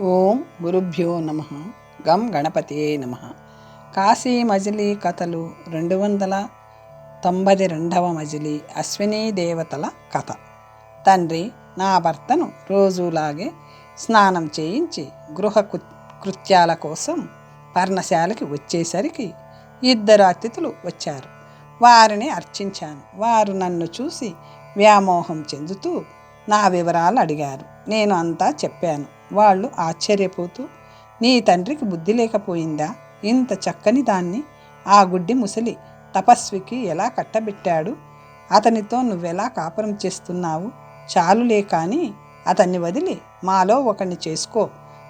ఓం గురుభ్యో నమ. గం గణపతియే నమ. కాశీ మజిలీ కథలు రెండు వందల తొంభై రెండవ మజిలీ అశ్వినీ దేవతల కథ. తండ్రి నా భర్తను రోజులాగే స్నానం చేయించి గృహ కు- కృత్యాల కోసం పర్ణశాలకి వచ్చేసరికి ఇద్దరు అతిథులు వచ్చారు. వారిని అర్చించాను. వారు నన్ను చూసి వ్యామోహం చెందుతూ నా వివరాలు అడిగారు. నేను అంతా చెప్పాను. వాళ్ళు ఆశ్చర్యపోతూ నీ తండ్రికి బుద్ధి లేకపోయిందా? ఇంత చక్కని దాన్ని ఆ గుడ్డి ముసలి తపస్వికి ఎలా కట్టబెట్టాడు? అతనితో నువ్వెలా కాపురం చేస్తున్నావు? చాలులే కానీ అతన్ని వదిలి మాలో ఒకరిని చేసుకో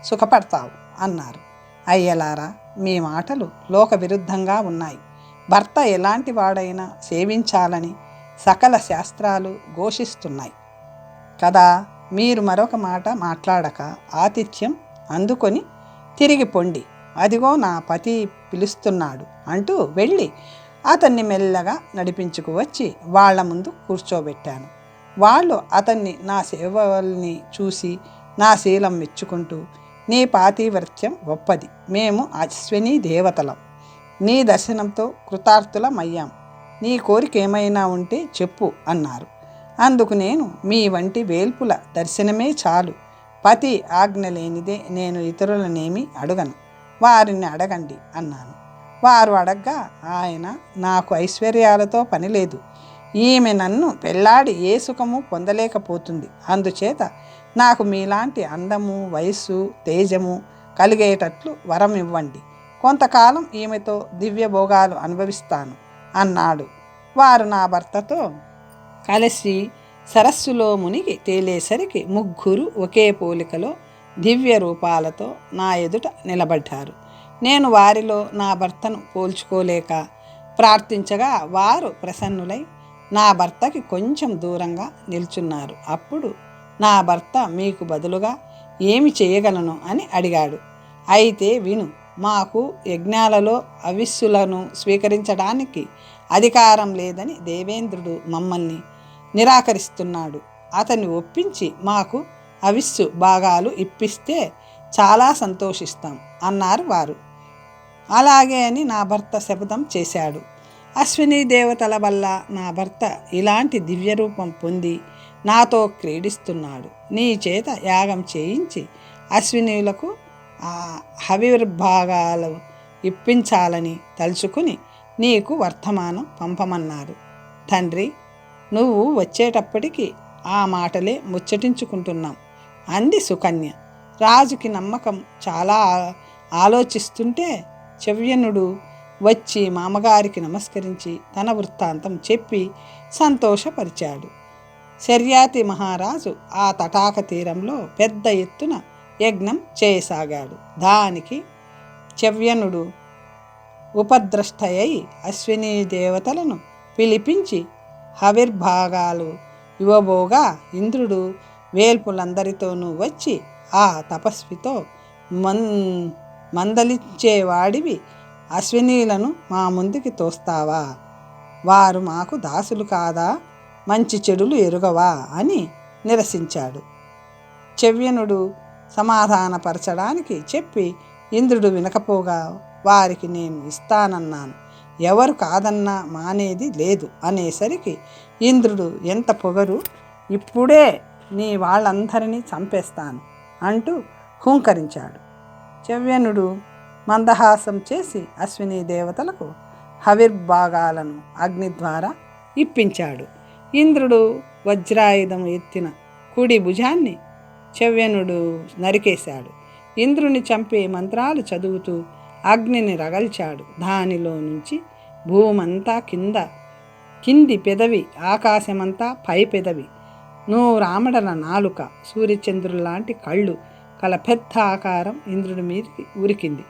సుఖపడతావు అన్నారు. అయ్యలారా మీ మాటలు లోక విరుద్ధంగా ఉన్నాయి. భర్త ఎలాంటి వాడైనా సేవించాలని సకల శాస్త్రాలు ఘోషిస్తున్నాయి. కదా! మీరు మరొక మాట మాట్లాడక ఆతిథ్యం అందుకొని తిరిగి పొండి. అదిగో నా పతి పిలుస్తున్నాడు అంటూ వెళ్ళి అతన్ని మెల్లగా నడిపించుకు వచ్చి వాళ్ళ ముందు కూర్చోబెట్టాను. వాళ్ళు అతన్ని నా సేవల్ని చూసి నా శీలం మెచ్చుకుంటూ నీ పాతివ్రత్యం గొప్పది. మేము అశ్విని దేవతలం. నీ దర్శనంతో కృతార్థులమయ్యాం. నీ కోరిక ఏమైనా ఉంటే చెప్పు అన్నారు. అందుకు నేను మీ వంటి వేల్పుల దర్శనమే చాలు. పతి ఆజ్ఞ లేనిదే నేను ఇతరులనేమి అడగను. వారిని అడగండి అన్నాను. వారు అడగ్గా ఆయన నాకు ఐశ్వర్యాలతో పని లేదు. ఈమె నన్ను పెళ్ళాడి ఏ సుఖము పొందలేకపోతుంది. అందుచేత నాకు మీలాంటి అందము వయస్సు తేజము కలిగేటట్లు వరం ఇవ్వండి. కొంతకాలం ఈమెతో దివ్య భోగాలు అనుభవిస్తాను అన్నాడు. వారు నా భర్తతో కలిసి సరస్సులో మునిగి తేలేసరికి ముగ్గురు ఒకే పోలికలో దివ్య రూపాలతో నా ఎదుట నిలబడ్డారు. నేను వారిలో నా భర్తను పోల్చుకోలేక ప్రార్థించగా వారు ప్రసన్నులై నా భర్తకి కొంచెం దూరంగా నిల్చున్నారు. అప్పుడు నా భర్త మీకు బదులుగా ఏమి చేయగలను అని అడిగాడు. అయితే విను మాకు యజ్ఞాలలో అవిస్సులను స్వీకరించడానికి అధికారం లేదని దేవేంద్రుడు మమ్మల్ని నిరాకరిస్తున్నాడు. అతన్ని ఒప్పించి మాకు అవిస్సు భాగాలు ఇప్పిస్తే చాలా సంతోషిస్తాం అన్నారు వారు. అలాగే అని నా భర్త శపథం చేశాడు. అశ్విని దేవతల వల్ల నా భర్త ఇలాంటి దివ్యరూపం పొంది నాతో క్రీడిస్తున్నాడు. నీ చేత యాగం చేయించి అశ్వినీలకు హవిర్భాగాలు ఇప్పించాలని తలుచుకుని నీకు వర్తమానం పంపమన్నారు. తండ్రి నువ్వు వచ్చేటప్పటికి ఆ మాటలే ముచ్చటించుకుంటున్నాం అంది సుకన్య. రాజుకి నమ్మకం చాలా ఆలోచిస్తుంటే చెవ్యనుడు వచ్చి మామగారికి నమస్కరించి తన వృత్తాంతం చెప్పి సంతోషపరిచాడు. శర్యాతి మహారాజు ఆ తటాక తీరంలో పెద్ద ఎత్తున యజ్ఞం చేయసాగాడు. దానికి చెవ్యనుడు ఉపద్రష్టయ్యి అశ్విని దేవతలను పిలిపించి హవిర్భాగాలు ఇవ్వబోగా ఇంద్రుడు వేల్పులందరితోనూ వచ్చి ఆ తపస్వితో మన్ మందలించేవాడివి. అశ్వినీలను మా ముందుకి తోస్తావా? వారు మాకు దాసులు కాదా? మంచి చెడులు ఎరుగవా? అని నిరసించాడు. చెవ్యనుడు సమాధానపరచడానికి చెప్పి ఇంద్రుడు వినకపోగా వారికి నేను ఇస్తానన్నాను. ఎవరు కాదన్నా మానేది లేదు అనేసరికి ఇంద్రుడు ఎంత పొగరు? ఇప్పుడే నీ వాళ్ళందరినీ చంపేస్తాను అంటూ హూంకరించాడు. చెవ్యనుడు మందహాసం చేసి అశ్విని దేవతలకు హవిర్భాగాలను అగ్ని ద్వారా ఇప్పించాడు. ఇంద్రుడు వజ్రాయుధం ఎత్తిన కుడి భుజాన్ని చెవ్యనుడు నరికేశాడు. ఇంద్రుని చంపే మంత్రాలు చదువుతూ అగ్నిని రగల్చాడు. దానిలో నుంచి భూమంతా కింద కింది పెదవి ఆకాశమంతా పై పెదవి. నూరామడల నాలుక సూర్యచంద్రులాంటి కళ్ళు కల పెద్ద ఆకారం ఇంద్రుడి మీదకి ఉరికింది.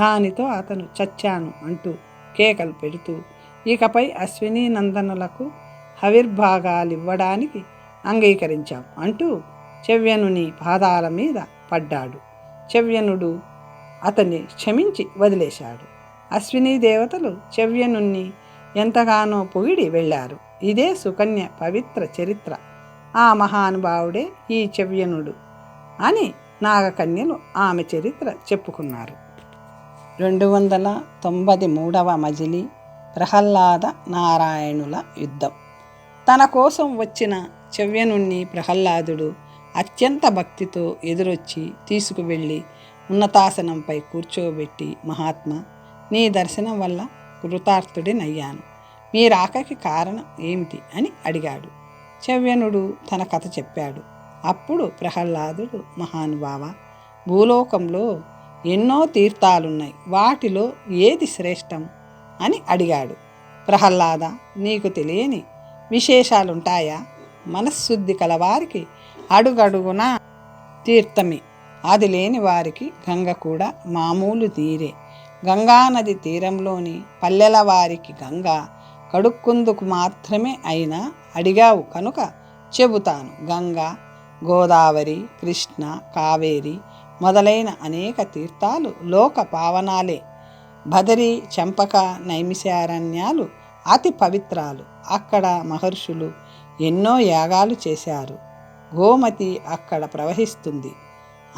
దానితో అతను చచ్చాను అంటూ కేకలు పెడుతూ ఇకపై అశ్విని నందనులకు హవిర్భాగాలు ఇవ్వడానికి అంగీకరించాం అంటూ చెవ్యనుని పాదాల మీద పడ్డాడు. చెవ్యనుడు అతన్ని క్షమించి వదిలేశాడు. అశ్విని దేవతలు చెవ్యనుణ్ణి ఎంతగానో పొగిడి వెళ్ళారు. ఇదే సుకన్య పవిత్ర చరిత్ర. ఆ మహానుభావుడే ఈ చెవ్యనుడు అని నాగకన్యలు ఆమె చరిత్ర చెప్పుకున్నారు. రెండు వందల తొంభై మూడవ మజిలి ప్రహ్లాద నారాయణుల యుద్ధం. తన కోసం వచ్చిన చెవ్యనుణ్ణి ప్రహ్లాదుడు అత్యంత భక్తితో ఎదురొచ్చి తీసుకువెళ్ళి ఉన్నతాసనంపై కూర్చోబెట్టి మహాత్మా నీ దర్శనం వల్ల కృతార్థుడినయ్యాను. మీ రాకకి కారణం ఏమిటి? అని అడిగాడు. చవ్యనుడు తన కథ చెప్పాడు. అప్పుడు ప్రహ్లాదుడు మహానుభావ భూలోకంలో ఎన్నో తీర్థాలున్నాయి. వాటిలో ఏది శ్రేష్టం? అని అడిగాడు. ప్రహ్లాద నీకు తెలియని విశేషాలుంటాయా? మనశ్శుద్ధి కలవారికి అడుగడుగున తీర్థమే. అది లేని వారికి గంగ కూడా మామూలు తీరే. గంగానది తీరంలోని పల్లెల వారికి గంగ కడుక్కుందుకు మాత్రమే అయినా అడిగావు కనుక చెబుతాను. గంగా గోదావరి కృష్ణ కావేరి మొదలైన అనేక తీర్థాలు లోక పావనాలే. బదరి చంపక నైమిషారణ్యాలు అతి పవిత్రాలు. అక్కడ మహర్షులు ఎన్నో యాగాలు చేశారు. గోమతి అక్కడ ప్రవహిస్తుంది.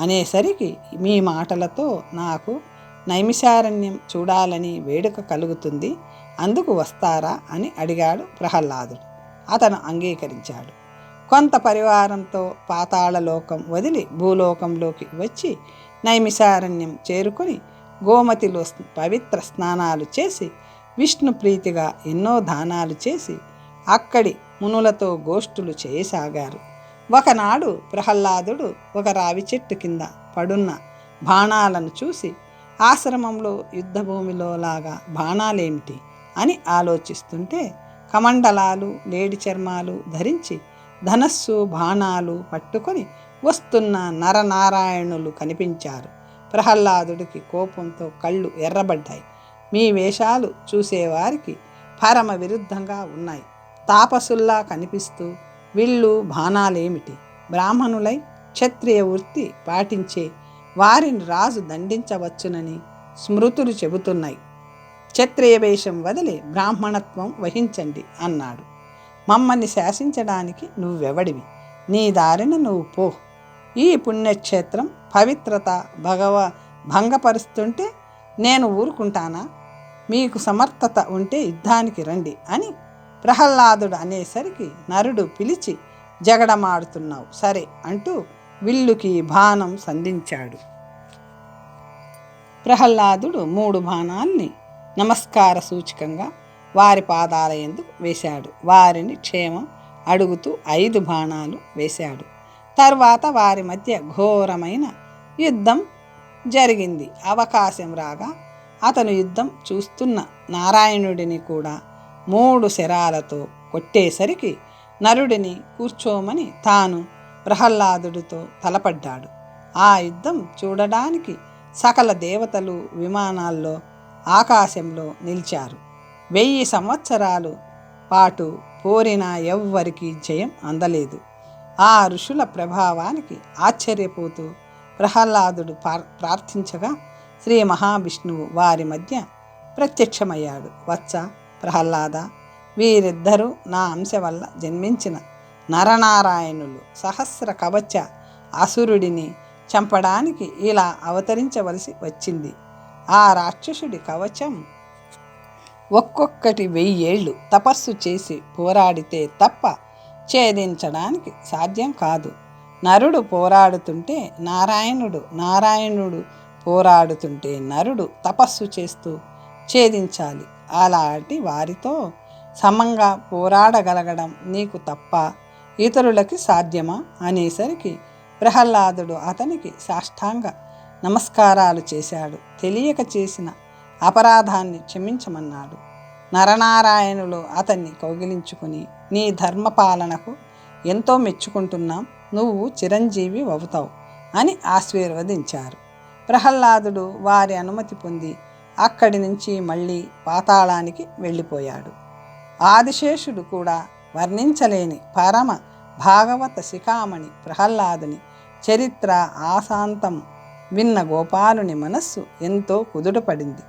అనేసరికి మీ మాటలతో నాకు నైమిషారణ్యం చూడాలని వేడుక కలుగుతుంది. అందుకు వస్తారా అని అడిగాడు ప్రహ్లాదుడు. అతను అంగీకరించాడు. కొంత పరివారంతో పాతాళలోకం వదిలి భూలోకంలోకి వచ్చి నైమిషారణ్యం చేరుకుని గోమతిలో పవిత్ర స్నానాలు చేసి విష్ణు ప్రీతిగా ఎన్నో దానాలు చేసి అక్కడి మునులతో గోష్ఠులు చేయసాగారు. ఒకనాడు ప్రహ్లాదుడు ఒక రావి చెట్టు కింద పడున్న బాణాలను చూసి ఆశ్రమంలో యుద్ధభూమిలో లాగా బాణాలేమిటి? అని ఆలోచిస్తుంటే కమండలాలు లేడి చర్మాలు ధరించి ధనస్సు బాణాలు పట్టుకొని వస్తున్న నరనారాయణులు కనిపించారు. ప్రహ్లాదుడికి కోపంతో కళ్ళు ఎర్రబడ్డాయి. మీ వేషాలు చూసేవారికి పరమ విరుద్ధంగా ఉన్నాయి. తాపసుల్లా కనిపిస్తూ విల్లు బాణాలేమిటి? బ్రాహ్మణులై క్షత్రియ వృత్తి పాటించే వారిని రాజు దండించవచ్చునని స్మృతులు చెబుతున్నాయి. క్షత్రియ వేషం వదిలి బ్రాహ్మణత్వం వహించండి అన్నాడు. మమ్మల్ని శాసించడానికి నువ్వెవడివి? నీ దారిన నువ్వు పో. ఈ పుణ్యక్షేత్రం పవిత్రత భగవ భంగపరుస్తుంటే నేను ఊరుకుంటానా? మీకు సమర్థత ఉంటే యుద్ధానికి రండి అని ప్రహ్లాదుడు అనేసరికి నరుడు పిలిచి జగడమాడుతున్నావు సరే అంటూ విల్లుకి బాణం సంధించాడు. ప్రహ్లాదుడు మూడు బాణాల్ని నమస్కార సూచకంగా వారి పాదాల ఎందుకు వేశాడు. వారిని క్షేమం అడుగుతూ ఐదు బాణాలు వేశాడు. తర్వాత వారి మధ్య ఘోరమైన యుద్ధం జరిగింది. అవకాశం రాగా అతను యుద్ధం చూస్తున్న నారాయణుడిని కూడా మూడు శరాలతో కొట్టేసరికి నరుడిని కూర్చోమని తాను ప్రహ్లాదుడితో తలపడ్డాడు. ఆ యుద్ధం చూడడానికి సకల దేవతలు విమానాల్లో ఆకాశంలో నిలిచారు. వెయ్యి సంవత్సరాలు పాటు పోరిన ఎవ్వరికి జయం అందలేదు. ఆ ఋషుల ప్రభావానికి ఆశ్చర్యపోతూ ప్రహ్లాదుడు ప్రార్థించగా శ్రీ మహావిష్ణువు వారి మధ్య ప్రత్యక్షమయ్యాడు. వత్స ప్రహ్లాద. వీరిద్దరూ నా అంశ వల్ల జన్మించిన నరనారాయణులు సహస్ర కవచ అసురుడిని చంపడానికి ఇలా అవతరించవలసి వచ్చింది. ఆ రాక్షసుడి కవచం ఒక్కొక్కటి వెయ్యేళ్ళు తపస్సు చేసి పోరాడితే తప్ప ఛేదించడానికి సాధ్యం కాదు. నరుడు పోరాడుతుంటే నారాయణుడు నారాయణుడు పోరాడుతుంటే నరుడు తపస్సు చేస్తూ ఛేదించాలి. అలాంటి వారితో సమంగా పోరాడగలగడం నీకు తప్ప ఇతరులకి సాధ్యమా? అనేసరికి ప్రహ్లాదుడు అతనికి సాష్టాంగ నమస్కారాలు చేశాడు. తెలియక చేసిన అపరాధాన్ని క్షమించమన్నాడు. నరనారాయణులు అతన్ని కౌగిలించుకుని నీ ధర్మపాలనకు ఎంతో మెచ్చుకుంటున్నాం నువ్వు చిరంజీవి అవుతావు అని ఆశీర్వదించారు. ప్రహ్లాదుడు వారి అనుమతి పొంది అక్కడి నుంచి మళ్ళీ పాతాళానికి వెళ్ళిపోయాడు. ఆదిశేషుడు కూడా వర్ణించలేని పరమ భాగవత శిఖామణి ప్రహ్లాదుని చరిత్ర ఆశాంతం విన్న గోపాలుని మనస్సు ఎంతో కుదుటపడింది.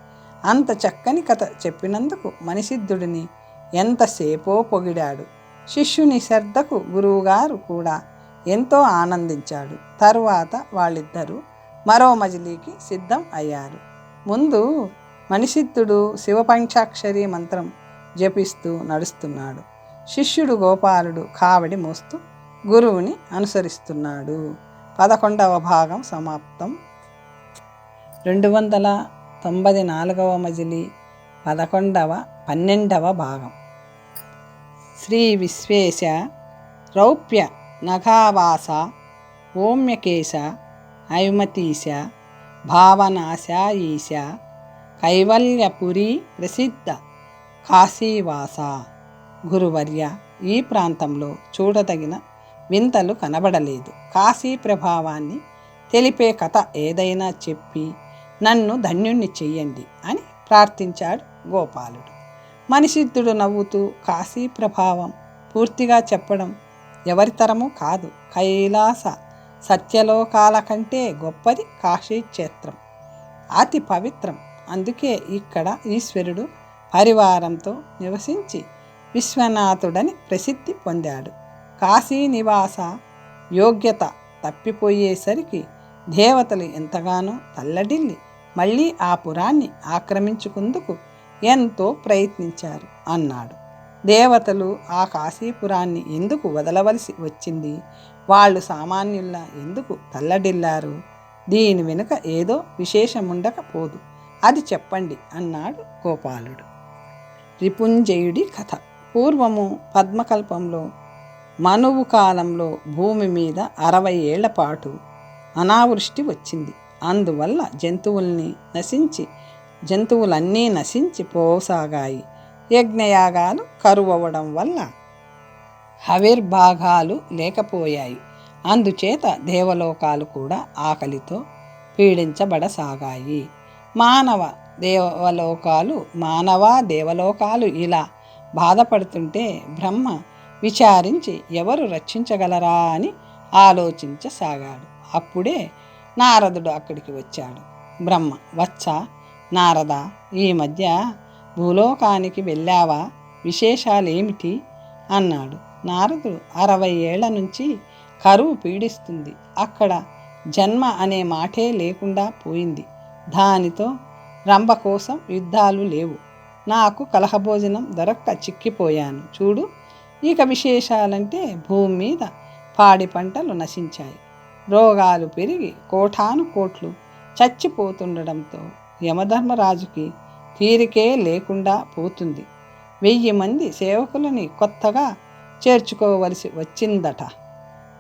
అంత చక్కని కథ చెప్పినందుకు మనిషిద్ధుడిని ఎంతసేపో పొగిడాడు. శిష్యుని శ్రద్ధకు గురువుగారు కూడా ఎంతో ఆనందించాడు. తరువాత వాళ్ళిద్దరూ మరో మజిలీకి సిద్ధం అయ్యారు. ముందు మనిషిత్తుడు శివపంచాక్షరి మంత్రం జపిస్తూ నడుస్తున్నాడు. శిష్యుడు గోపాలుడు కావడి మోస్తూ గురువుని అనుసరిస్తున్నాడు. పదకొండవ భాగం సమాప్తం. రెండు వందల తొంభై నాలుగవ మజిలి పదకొండవ పన్నెండవ భాగం. శ్రీ విశ్వేశ రౌప్య నఘావాస ఓమ్యకేశ ఐమతీశ భావనాశ ఈశ కైవల్యపురి ప్రసిద్ధ కాశీవాస గురువర్య ఈ ప్రాంతంలో చూడదగిన వింతలు కనబడలేదు. కాశీ ప్రభావాన్ని తెలిపే కథ ఏదైనా చెప్పి నన్ను ధన్యుణ్ణి చెయ్యండి అని ప్రార్థించాడు గోపాలుడు. మనిషిద్ధుడు నవ్వుతూ కాశీ ప్రభావం పూర్తిగా చెప్పడం ఎవరితరము కాదు కైలాస సత్యలోకాల కంటే గొప్పది కాశీ క్షేత్రం అతి పవిత్రం. అందుకే ఇక్కడ ఈశ్వరుడు పరివారంతో నివసించి విశ్వనాథుడని ప్రసిద్ధి పొందాడు. కాశీ నివాస యోగ్యత తప్పిపోయేసరికి దేవతలు ఎంతగానో తల్లడిల్లి మళ్ళీ ఆ పురాన్ని ఆక్రమించుకుందుకు ఎంతో ప్రయత్నించారు అన్నాడు. దేవతలు ఆ కాశీపురాన్ని ఎందుకు వదలవలసి వచ్చింది? వాళ్ళు సామాన్యుల్లా ఎందుకు తల్లడిల్లారు? దీని వెనుక ఏదో విశేషముండకపోదు. అది చెప్పండి అన్నాడు గోపాలుడు. రిపుంజయుడి కథ. పూర్వము పద్మకల్పంలో మనువు కాలంలో భూమి మీద అరవై ఏళ్ళ పాటు అనావృష్టి వచ్చింది. అందువల్ల జంతువుల్ని నశించి జంతువులన్నీ నశించి పోసాగాయి. యజ్ఞయాగాలు కరువవడం వల్ల హవిర్భాగాలు లేకపోయాయి. అందుచేత దేవలోకాలు కూడా ఆకలితో పీడించబడసాగాయి. మానవ దేవలోకాలు మానవ దేవలోకాలు ఇలా బాధపడుతుంటే బ్రహ్మ విచారించి ఎవరు రక్షించగలరా అని ఆలోచించసాగాడు. అప్పుడే నారదుడు అక్కడికి వచ్చాడు. బ్రహ్మ వచ్చా? నారద? ఈ మధ్య భూలోకానికి వెళ్ళావా? విశేషాలేమిటి? అన్నాడు. నారదుడు అరవై ఏళ్ళ నుంచి కరువు పీడిస్తుంది. అక్కడ జన్మ అనే మాటే లేకుండా పోయింది. దానితో రంభ కోసం యుద్ధాలు లేవు. నాకు కలహభోజనం దొరక్క చిక్కిపోయాను. చూడు ఇక విశేషాలంటే భూమి మీద పాడి పంటలు నశించాయి. రోగాలు పెరిగి కోటాను కోట్లు చచ్చిపోతుండడంతో యమధర్మరాజుకి తీరికే లేకుండా పోతుంది. వెయ్యి మంది సేవకులని కొత్తగా చేర్చుకోవలసి వచ్చిందట.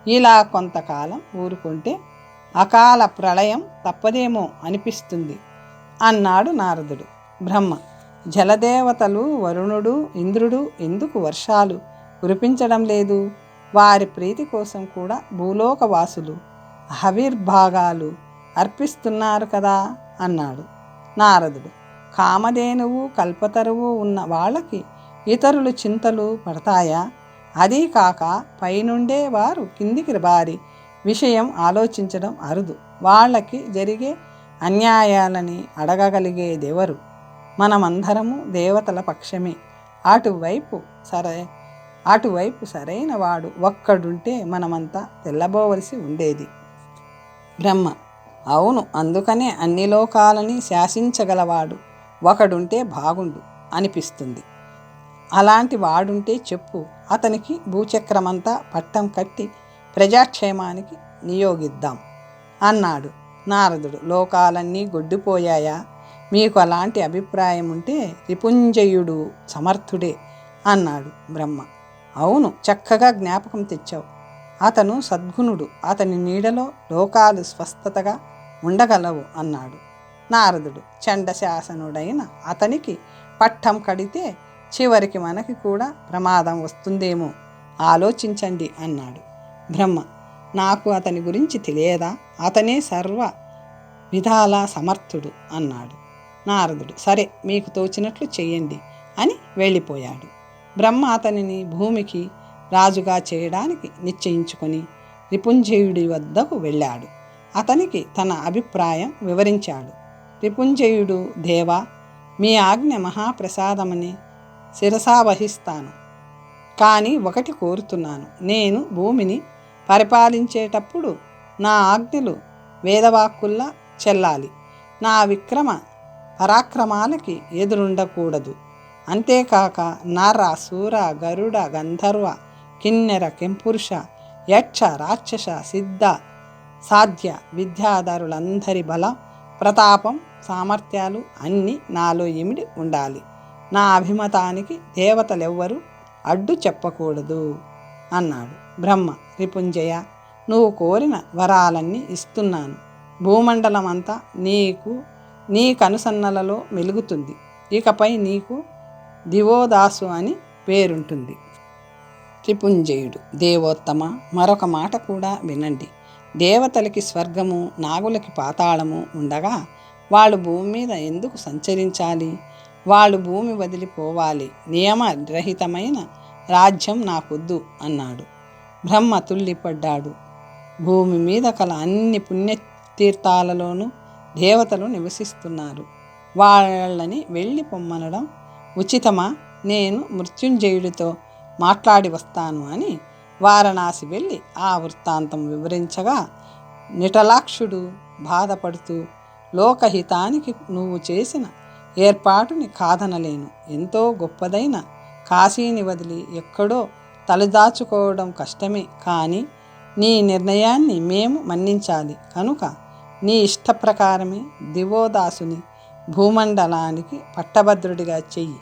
ఇలా కొంతకాలం ఊరుకుంటే అకాల ప్రళయం తప్పదేమో అనిపిస్తుంది అన్నాడు నారదుడు. బ్రహ్మ జలదేవతలు వరుణుడు ఇంద్రుడు ఎందుకు వర్షాలు కురిపించడం లేదు? వారి ప్రీతి కోసం కూడా భూలోకవాసులు హవిర్భాగాలు అర్పిస్తున్నారు కదా అన్నాడు నారదుడు. కామధేనువు కల్పతరువు ఉన్న వాళ్ళకి ఇతరులు చింతలు పడతాయా? అదీ కాక పైనుండే వారు కిందికి బారి విషయం ఆలోచించడం అరుదు. వాళ్ళకి జరిగే అన్యాయాలని అడగగలిగేదెవరు మనమందరము దేవతల పక్షమే. అటువైపు సరే అటువైపు సరైన వాడు ఒక్కడుంటే మనమంతా తెల్లబోవలసి ఉండేది. బ్రహ్మ అవును అందుకనే అన్ని లోకాలని శాసించగలవాడు. ఒకడుంటే బాగుండు అనిపిస్తుంది. అలాంటి వాడుంటే చెప్పు. అతనికి భూచక్రమంతా పట్టం కట్టి ప్రజాక్షేమానికి నియోగిద్దాం. అన్నాడు. నారదుడు. లోకాలన్నీ గొడ్డిపోయాయా? మీకు అలాంటి అభిప్రాయం ఉంటే రిపుంజయుడు సమర్థుడే అన్నాడు బ్రహ్మ. అవును చక్కగా జ్ఞాపకం తెచ్చావు. అతను సద్గుణుడు. అతని నీడలో లోకాలు స్వస్థతగా ఉండగలవు అన్నాడు నారదుడు. చండశాసనుడైన అతనికి పట్టం కడితే చివరికి మనకి కూడా ప్రమాదం వస్తుందేమో? ఆలోచించండి అన్నాడు. బ్రహ్మ నాకు అతని గురించి తెలియదా? అతనే సర్వ విధాల సమర్థుడు అన్నాడు. నారదుడు సరే మీకు తోచినట్లు చేయండి అని వెళ్ళిపోయాడు. బ్రహ్మ అతనిని భూమికి రాజుగా చేయడానికి నిశ్చయించుకొని రిపుంజయుడి వద్దకు వెళ్ళాడు. అతనికి తన అభిప్రాయం వివరించాడు. రిపుంజయుడు దేవా మీ ఆజ్ఞ మహాప్రసాదమని శిరసా వహిస్తాను. కానీ ఒకటి కోరుతున్నాను. నేను భూమిని పరిపాలించేటప్పుడు నా ఆజ్ఞలు వేదవాక్కుల్లా చెల్లాలి. నా విక్రమ పరాక్రమాలకి ఎదురుండకూడదు. అంతేకాక నర సూర గరుడ గంధర్వ కిన్నెర కెంపురుష యక్ష రాక్షస సిద్ధ సాధ్య విద్యాధరులందరి బలం ప్రతాపం సామర్థ్యాలు అన్నీ నాలో ఇమిడి ఉండాలి. నా అభిమతానికి దేవతలెవ్వరూ అడ్డు చెప్పకూడదు అన్నాడు బ్రహ్మ. రిపుంజయ నువ్వు కోరిన వరాలన్నీ ఇస్తున్నాను. భూమండలం అంతా నీకు నీ కనుసన్నలలో మెలుగుతుంది. ఇకపై నీకు దివోదాసు అని పేరుంటుంది. త్రిపుంజయుడు దేవోత్తమ మరొక మాట కూడా వినండి. దేవతలకి స్వర్గము నాగులకి పాతాళము ఉండగా వాళ్ళు భూమి మీద ఎందుకు సంచరించాలి? వాళ్ళు భూమి వదిలిపోవాలి. నియమరహితమైన రాజ్యం నాకొద్దు అన్నాడు. బ్రహ్మ తుల్లిపడ్డాడు. భూమి మీద కల అన్ని పుణ్యతీర్థాలలోనూ దేవతలు నివసిస్తున్నారు. వాళ్ళని వెళ్ళి పొమ్మనడం ఉచితమా? నేను మృత్యుంజయుడితో మాట్లాడి వస్తాను అని వారణాసి వెళ్ళి ఆ వృత్తాంతం వివరించగా నిటలాక్షుడు బాధపడుతూ లోకహితానికి నువ్వు చేసిన ఏర్పాటుని కాదనలేను. ఎంతో గొప్పదైన కాశీని వదిలి ఎక్కడో తలదాచుకోవడం కష్టమే. కానీ నీ నిర్ణయాన్ని మేము మన్నించాలి. కనుక నీ ఇష్ట ప్రకారమే దివోదాసుని భూమండలానికి పట్టభద్రుడిగా చెయ్యి.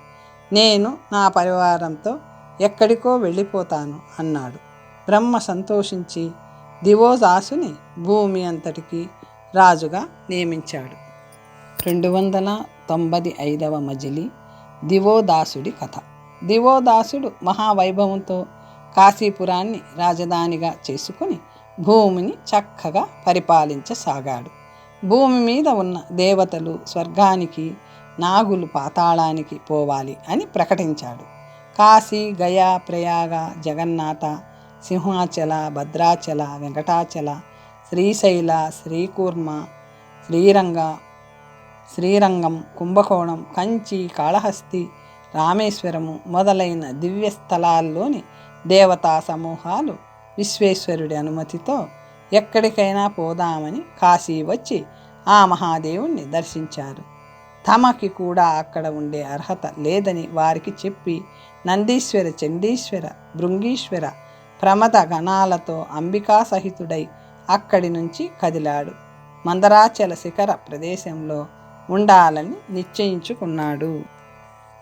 నేను నా పరివారంతో ఎక్కడికో వెళ్ళిపోతాను అన్నాడు. బ్రహ్మ సంతోషించి దివోదాసుని భూమి అంతటికి రాజుగా నియమించాడు. రెండు వందల తొంభై ఐదవ మజిలి దివోదాసుడి కథ. దివోదాసుడు మహావైభవంతో కాశీపురాన్ని రాజధానిగా చేసుకుని భూమిని చక్కగా పరిపాలించసాగాడు. భూమి మీద ఉన్న దేవతలు స్వర్గానికి నాగులు పాతాళానికి పోవాలి అని ప్రకటించాడు. కాశీ గయా ప్రయాగ జగన్నాథ సింహాచల భద్రాచల వెంకటాచల శ్రీశైల శ్రీకూర్మ శ్రీరంగ శ్రీరంగం కుంభకోణం కంచి కాళహస్తి రామేశ్వరము మొదలైన దివ్య స్థలాల్లోని దేవతా సమూహాలు విశ్వేశ్వరుడి అనుమతితో ఎక్కడికైనా పోదామని కాశీ వచ్చి ఆ మహాదేవుణ్ణి దర్శించారు. తమకి కూడా అక్కడ ఉండే అర్హత లేదని వారికి చెప్పి నందీశ్వర చండీశ్వర భృంగీశ్వర ప్రమద గణాలతో అంబికా సహితుడై అక్కడి నుంచి కదిలాడు. మందరాచల శిఖర ప్రదేశంలో ఉండాలని నిశ్చయించుకున్నాడు.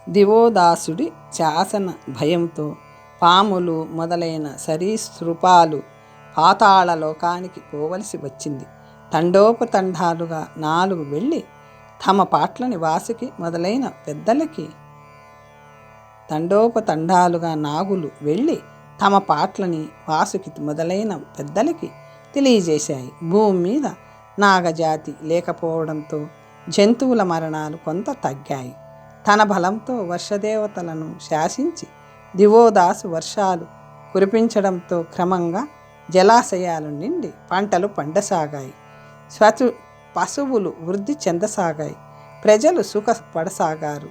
దివోదాసుడి శాసన భయంతో పాములు మొదలైన సరీసృపాలు పాతాళ లోకానికి పోవలసి వచ్చింది. తండోపతండాలుగా నాలుగు వెళ్ళి తమ పాట్లని వాసుకి మొదలైన పెద్దలకి తండోపతండాలుగా నాగులు వెళ్ళి తమ పాట్లని వాసుకి మొదలైన పెద్దలకి తెలియజేశాయి. భూమి మీద నాగజాతి లేకపోవడంతో జంతువుల మరణాలు కొంత తగ్గాయి. తన బలంతో వర్షదేవతలను శాసించి దివోదాసు వర్షాలు కురిపించడంతో క్రమంగా జలాశయాలు నిండి పంటలు పండసాగాయి. స్వచు పశువులు వృద్ధి చెందసాగాయి. ప్రజలు సుఖపడసాగారు.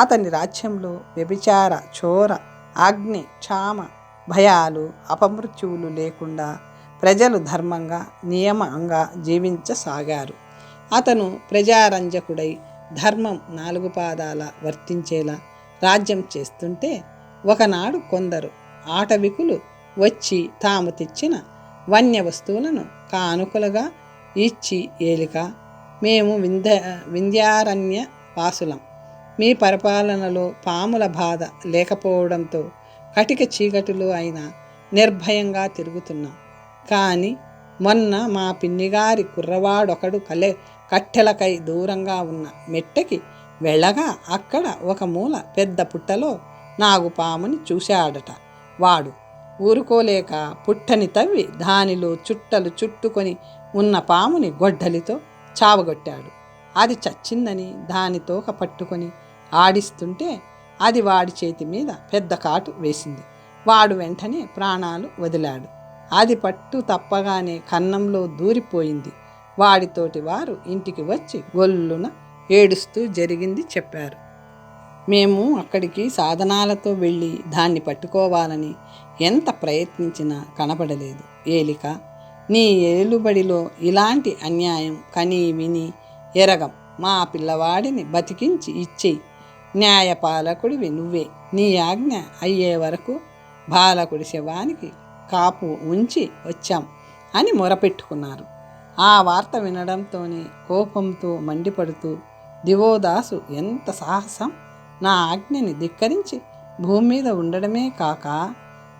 అతని రాజ్యంలో వ్యభిచార చోర అగ్ని క్షామ భయాలు అపమృత్యువులు లేకుండా ప్రజలు ధర్మంగా నియమంగా జీవించసాగారు. అతను ప్రజారంజకుడై ధర్మం నాలుగు పాదాల వర్తించేలా రాజ్యం చేస్తుంటే ఒకనాడు కొందరు ఆటవికులు వచ్చి తాము తెచ్చిన వన్య వస్తువులను కానుకలుగా ఇచ్చి ఏలిక మేము వింధ్య వింధ్యారణ్య వాసులం. మీ పరిపాలనలో పాముల బాధ లేకపోవడంతో కటిక చీకటిలో అయినా నిర్భయంగా తిరుగుతున్నాం. కానీ మొన్న మా పిన్నిగారి కుర్రవాడొకడు కలె కట్టెలకై దూరంగా ఉన్న మెట్టకి వెళ్ళగా అక్కడ ఒక మూల పెద్ద పుట్టలో నాగుపాముని చూశాడట. వాడు ఊరుకోలేక పుట్టని తవ్వి దానిలో చుట్టలు చుట్టుకొని ఉన్న పాముని గొడ్డలితో చావగొట్టాడు. అది చచ్చిందని దాని తోక పట్టుకొని ఆడిస్తుంటే అది వాడి చేతి మీద పెద్ద కాటు వేసింది. వాడు వెంటనే ప్రాణాలు వదిలాడు. అది పట్టు తప్పగానే కన్నంలో దూరిపోయింది. వాడితోటి వారు ఇంటికి వచ్చి గొల్లున ఏడుస్తూ జరిగింది చెప్పారు. మేము అక్కడికి సాధనాలతో వెళ్ళి దాన్ని పట్టుకోవాలని ఎంత ప్రయత్నించినా కనపడలేదు ఏలిక నీ ఏలుబడిలో ఇలాంటి అన్యాయం కని విని ఎరగం. మా పిల్లవాడిని బతికించి ఇచ్చేయి న్యాయపాలకుడివి నువ్వే. నీ ఆజ్ఞ అయ్యే వరకు బాలకుడి శవానికి కాపు ఉంచి వచ్చాం అని మొరపెట్టుకున్నారు. ఆ వార్త వినడంతోనే కోపంతో మండిపడుతూ దివోదాసు ఎంత సాహసం! నా ఆజ్ఞని ధిక్కరించి భూమి మీద ఉండడమే కాక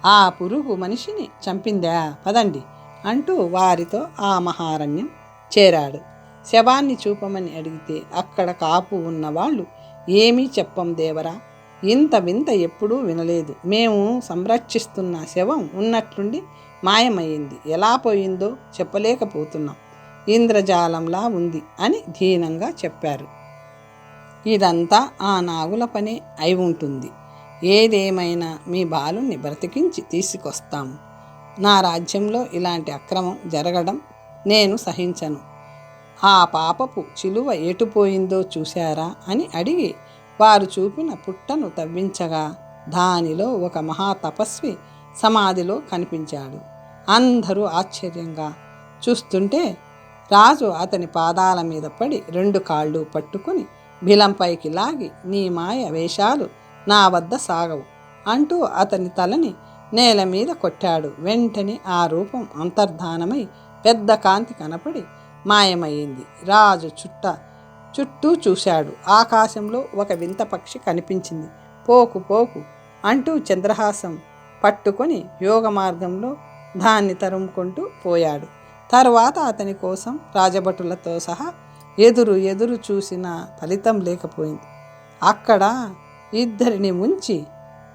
ఆ పురుగు మనిషిని చంపిందా? పదండి అంటూ వారితో ఆ మహారణ్యం చేరాడు. శవాన్ని చూపమని అడిగితే అక్కడ కాపు ఉన్నవాళ్ళు ఏమీ చెప్పం దేవరా! ఇంత వింత ఎప్పుడూ వినలేదు. మేము సంరక్షిస్తున్న శవం ఉన్నట్లుండి మాయమైంది ఎలా పోయిందో చెప్పలేకపోతున్నాం. ఇంద్రజాలంలా ఉంది అని దీనంగా చెప్పారు. ఇదంతా ఆ నాగుల పని అయి ఉంటుంది. ఏదేమైనా మీ బాలుని బ్రతికించి తీసుకొస్తాము నా రాజ్యంలో ఇలాంటి అక్రమం జరగడం నేను సహించను. ఆ పాపపు చిలువ ఎటుపోయిందో చూశారా అని అడిగి వారు చూపిన పుట్టను తవ్వించగా దానిలో ఒక మహా తపస్వి సమాధిలో కనిపించాడు. అందరూ ఆశ్చర్యంగా చూస్తుంటే రాజు అతని పాదాల మీద పడి రెండు కాళ్ళు పట్టుకుని బిలంపైకి లాగి నీ మాయ వేషాలు నా వద్ద సాగవు అంటూ అతని తలని నేల మీద కొట్టాడు. వెంటనే ఆ రూపం అంతర్ధానమై పెద్ద కాంతి కనపడి మాయమయ్యింది. రాజు చుట్ట చుట్టూ చూశాడు. ఆకాశంలో ఒక వింత పక్షి కనిపించింది. పోకు పోకు అంటూ చంద్రహాసం పట్టుకొని యోగ మార్గంలో దాన్ని తరుముకుంటూ పోయాడు. తర్వాత అతని కోసం రాజభటులతో సహా ఎదురు ఎదురు చూసిన ఫలితం లేకపోయింది. అక్కడ ఇద్దరిని ముంచి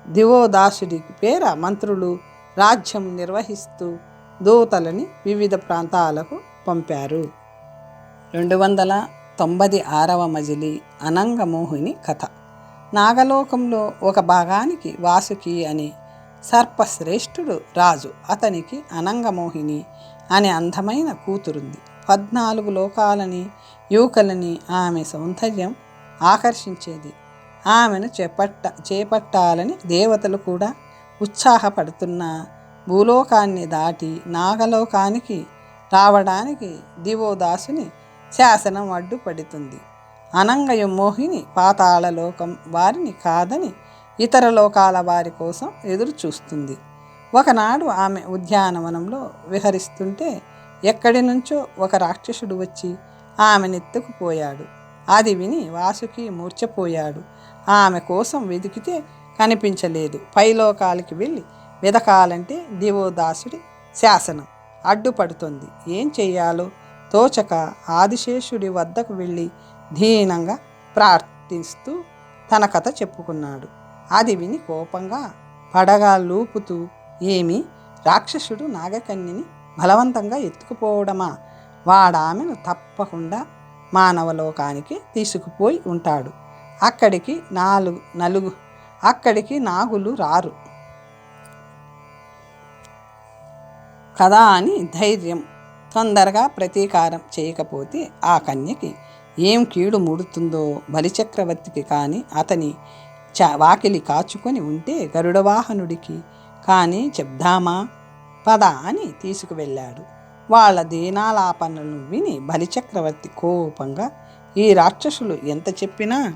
దివోదాసుడికి పేర మంత్రులు రాజ్యం నిర్వహిస్తూ దూతలని వివిధ ప్రాంతాలకు పంపారు. రెండు వందల తొంభై ఆరవ మజిలి అనంగమోహిని కథ. నాగలోకంలో ఒక భాగానికి వాసుకి అని సర్పశ్రేష్ఠుడు రాజు అతనికి అనంగమోహిని అనే అందమైన కూతురుంది. పద్నాలుగు లోకాలని యువకులని ఆమె సౌందర్యం ఆకర్షించేది. ఆమెను చేపట్ట చేపట్టాలని దేవతలు కూడా ఉత్సాహపడుతున్న భూలోకాన్ని దాటి నాగలోకానికి రావడానికి దివోదాసుని శాసనం అడ్డుపడుతుంది. అనంగయ మోహిని పాతాళలోకం వారిని కాదని ఇతర లోకాల వారి కోసం ఎదురు చూస్తుంది ఒకనాడు ఆమె ఉద్యానవనంలో విహరిస్తుంటే ఎక్కడి నుంచో ఒక రాక్షసుడు వచ్చి ఆమెనెత్తుకుపోయాడు అది విని వాసుకి మూర్చపోయాడు ఆమె కోసం వెతికితే కనిపించలేదు. పైలోకాలకి వెళ్ళి వెదకాలంటే దివోదాసుడి శాసనం. అడ్డుపడుతుంది. ఏం చెయ్యాలో? తోచక ఆదిశేషుడి వద్దకు వెళ్ళి దీనంగా ప్రార్థిస్తూ తన కథ చెప్పుకున్నాడు. అది విని కోపంగా పడగా లూపుతూ ఏమి? రాక్షసుడు నాగకన్యని బలవంతంగా ఎత్తుకుపోవడమా? వాడామెను తప్పకుండా మానవలోకానికి తీసుకుపోయి ఉంటాడు. అక్కడికి నాలుగు నలుగు అక్కడికి నాగులు రారు. కదా అని ధైర్యం తొందరగా ప్రతీకారం చేయకపోతే ఆ కన్యకి ఏం కీడు ముడుతుందో బలిచక్రవర్తికి కానీ అతని చ వాకిలి కాచుకొని ఉంటే గరుడవాహనుడికి కానీ చెప్దామా? పద అని తీసుకువెళ్ళాడు. వాళ్ళ దీనాలాపనలు విని బలిచక్రవర్తి కోపంగా ఈ రాక్షసులు ఎంత చెప్పినా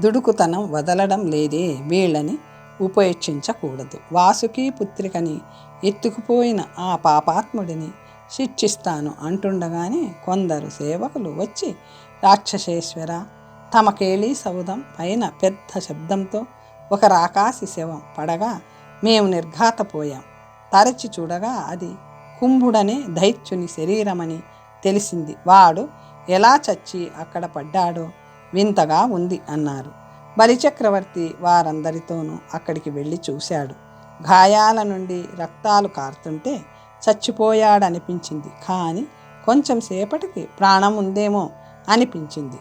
దుడుకుతనం వదలడం లేదే వీళ్ళని ఉపేక్షించకూడదు. వాసుకి పుత్రికని ఎత్తుకుపోయిన ఆ పాపాత్ముడిని శిక్షిస్తాను అంటుండగానే కొందరు సేవకులు వచ్చి రాక్షసేశ్వర తమ కేళీ సౌధం పైన పెద్ద శబ్దంతో ఒక రాకాసి శవం పడగా మేము నిర్ఘాతపోయాం. తరచి చూడగా అది కుంభుడనే దైత్యుని శరీరమని తెలిసింది. వాడు ఎలా చచ్చి అక్కడ పడ్డాడో వింతగా ఉంది అన్నారు. బలిచక్రవర్తి వారందరితోనూ అక్కడికి వెళ్ళి చూశాడు. గాయాల నుండి రక్తాలు కారుతుంటే చచ్చిపోయాడనిపించింది. కానీ కొంచెం సేపటికి ప్రాణం ఉందేమో అనిపించింది.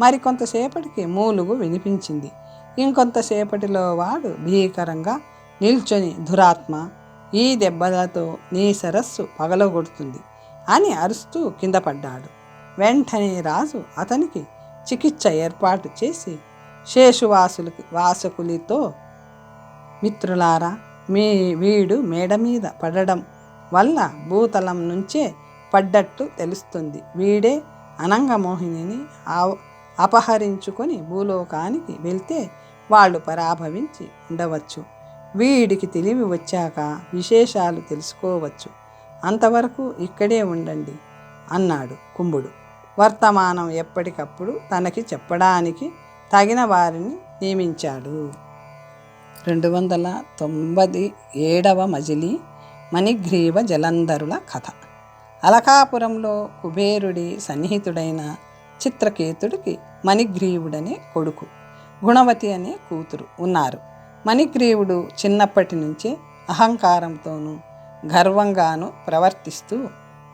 మరికొంతసేపటికి మూలుగు వినిపించింది. ఇంకొంతసేపటిలో వాడు భీకరంగా నిల్చొని దురాత్మ ఈ దెబ్బలతో నీ సరస్సు పగలగొడుతుంది అని అరుస్తూ కింద పడ్డాడు. వెంటనే రాజు అతనికి చికిత్స ఏర్పాటు చేసి శేషువాసులు వాసకులతో మిత్రులారా మీ వీడు మేడ మీద పడడం వల్ల భూతలం నుంచే పడ్డట్టు తెలుస్తుంది. వీడే అనంగమోహిని అపహరించుకొని భూలోకానికి వెళ్తే వాళ్ళు పరాభవించి ఉండవచ్చు. వీడికి తెలివి వచ్చాక విశేషాలు తెలుసుకోవచ్చు. అంతవరకు ఇక్కడే ఉండండి అన్నాడు కుంభుడు. వర్తమానం ఎప్పటికప్పుడు తనకి చెప్పడానికి తగిన వారిని నియమించాడు. రెండు వందల తొంభై ఏడవ మజిలీ మణిగ్రీవ జలంధరుల కథ. అలకాపురంలో కుబేరుడి సన్నిహితుడైన చిత్రకేతుడికి మణిగ్రీవుడనే కొడుకు గుణవతి అనే కూతురు ఉన్నారు. మణిగ్రీవుడు చిన్నప్పటి నుంచే అహంకారంతోనూ గర్వంగాను ప్రవర్తిస్తూ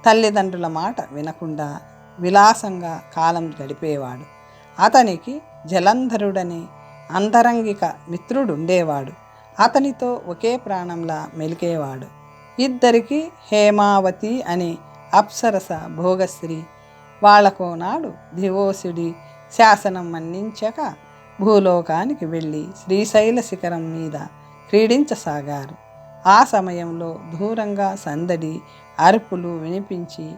తల్లిదండ్రుల మాట వినకుండా విలాసంగా కాలం గడిపేవాడు. అతనికి జలంధరుడని అంతరంగిక మిత్రుడుండేవాడు. అతనితో ఒకే ప్రాణంలా మెలికేవాడు ఇద్దరికి హేమావతి అనే అప్సరస భోగశ్రీ. వాళ్ళకోనాడు దివోసుడి శాసనం మన్నించక భూలోకానికి వెళ్ళి శ్రీశైల శిఖరం మీద క్రీడించసాగారు. ఆ సమయంలో దూరంగా సందడి అరుపులు వినిపించి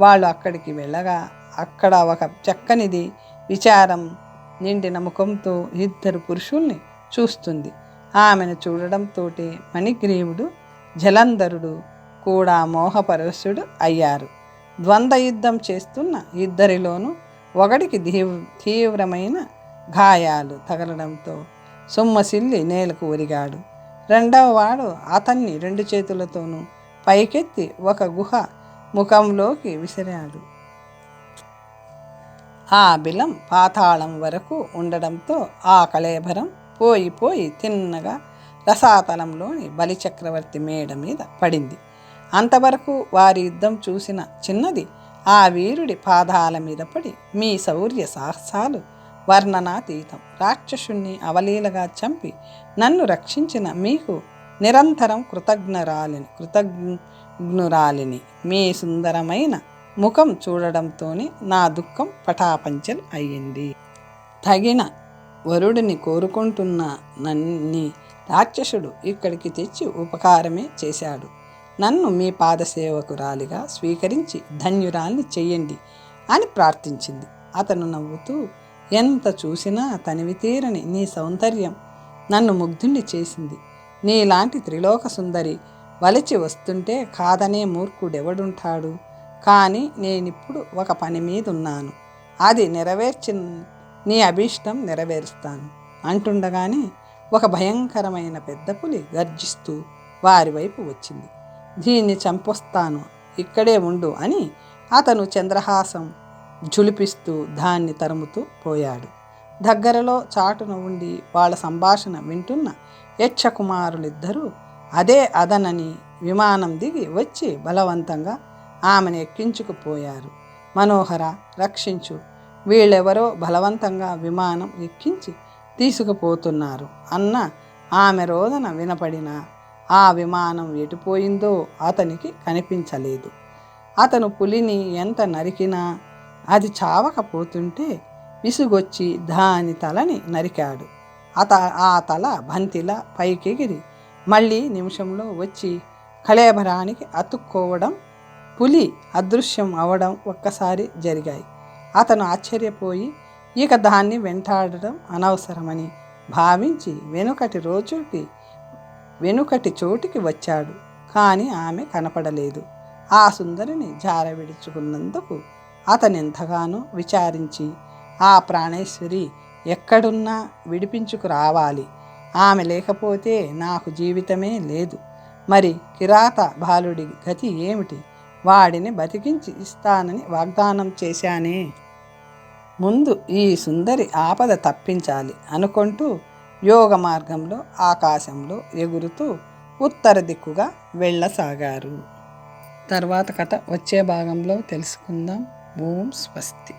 వాళ్ళు అక్కడికి వెళ్ళగా అక్కడ ఒక చక్కనిది విచారం నిండిన ముఖంతో ఇద్దరు పురుషుల్ని చూస్తుంది. ఆమెను చూడడంతో మణిగ్రీవుడు జలంధరుడు కూడా మోహపరవశుడు అయ్యారు. ద్వంద్వ యుద్ధం చేస్తున్న ఇద్దరిలోనూ ఒకడికి తీవ్రమైన గాయాలు తగలడంతో సొమ్మసిల్లి నేలకు ఒరిగాడు. రెండవ వాడు అతన్ని రెండు చేతులతోనూ పైకెత్తి ఒక గుహ ముఖంలోకి విసిరాడు. ఆ బిలం పాతాళం వరకు ఉండడంతో ఆ కళేభరం పోయి పోయి తిన్నగా రసాతలంలోని బలిచక్రవర్తి మేడ మీద పడింది. అంతవరకు వారి యుద్ధం చూసిన చిన్నది ఆ వీరుడి పాదాల మీద పడి మీ శౌర్య సాహసాలు వర్ణనాతీతం. రాక్షసుణ్ణి అవలీలగా చంపి నన్ను రక్షించిన మీకు నిరంతరం కృతజ్ఞరాలిని కృతజ్ఞురాలిని. మీ సుందరమైన ముఖం చూడడంతోనే నా దుఃఖం పటాపంచం అయ్యింది. తగిన వరుడిని కోరుకుంటున్న నన్ని రాక్షసుడు ఇక్కడికి తెచ్చి ఉపకారమే చేశాడు. నన్ను మీ పాదసేవకురాలిగా స్వీకరించి ధన్యురాల్ని చెయ్యండి అని ప్రార్థించింది. అతను నవ్వుతూ ఎంత చూసినా తనివి తీరని నీ సౌందర్యం నన్ను ముగ్ధుణ్ణి చేసింది. నీలాంటి త్రిలోక సుందరి వలిచి వస్తుంటే కాదనే మూర్ఖుడెవడుంటాడు? కానీ నేనిప్పుడు ఒక పని మీద ఉన్నాను అది నెరవేర్చి నీ అభీష్టం నెరవేరుస్తాను. అంటుండగానే ఒక భయంకరమైన పెద్ద పులి గర్జిస్తూ వారి వైపు వచ్చింది. దీన్ని చంపొస్తాను. ఇక్కడే ఉండు అని అతను చంద్రహాసం జులిపిస్తూ దాన్ని తరుముతూ పోయాడు. దగ్గరలో చాటున ఉండి వాళ్ళ సంభాషణ వింటున్న యక్షకుమారులిద్దరూ అదే అదనని విమానం దిగి వచ్చి బలవంతంగా ఆమెను ఎక్కించుకుపోయారు మనోహర రక్షించు వీళ్ళెవరో బలవంతంగా విమానం ఎక్కించి తీసుకుపోతున్నారు అన్న ఆమె రోదన వినపడిన ఆ విమానం ఎటుపోయిందో అతనికి కనిపించలేదు. అతను పులిని ఎంత నరికినా అది చావకపోతుంటే విసుగొచ్చి దాని తలని నరికాడు. అత ఆ తల బంతిలా పైకెగిరి మళ్ళీ నిమిషంలో వచ్చి కళేభరానికి అతుక్కోవడం పులి అదృశ్యం అవడం ఒక్కసారి జరిగాయి. అతను ఆశ్చర్యపోయి ఇక దాన్ని వెంటాడడం అనవసరమని భావించి వెనుకటి రోజుకి వెనుకటి చోటికి వచ్చాడు. కానీ ఆమె కనపడలేదు. ఆ సుందరిని జారవిడుచుకున్నందుకు అతనెంతగానో విచారించి ఆ ప్రాణేశ్వరి ఎక్కడున్నా విడిపించుకు రావాలి. ఆమె లేకపోతే నాకు జీవితమే లేదు. మరి కిరాత బాలుడి గతి ఏమిటి? వాడిని బతికించి ఇస్తానని వాగ్దానం చేశానే. ముందు ఈ సుందరి ఆపద తప్పించాలి అనుకుంటూ యోగ మార్గంలో ఆకాశంలో ఎగురుతూ ఉత్తర దిక్కుగా వెళ్ళసాగారు. తర్వాత కథ వచ్చే భాగంలో తెలుసుకుందాం. ఓం స్వస్తి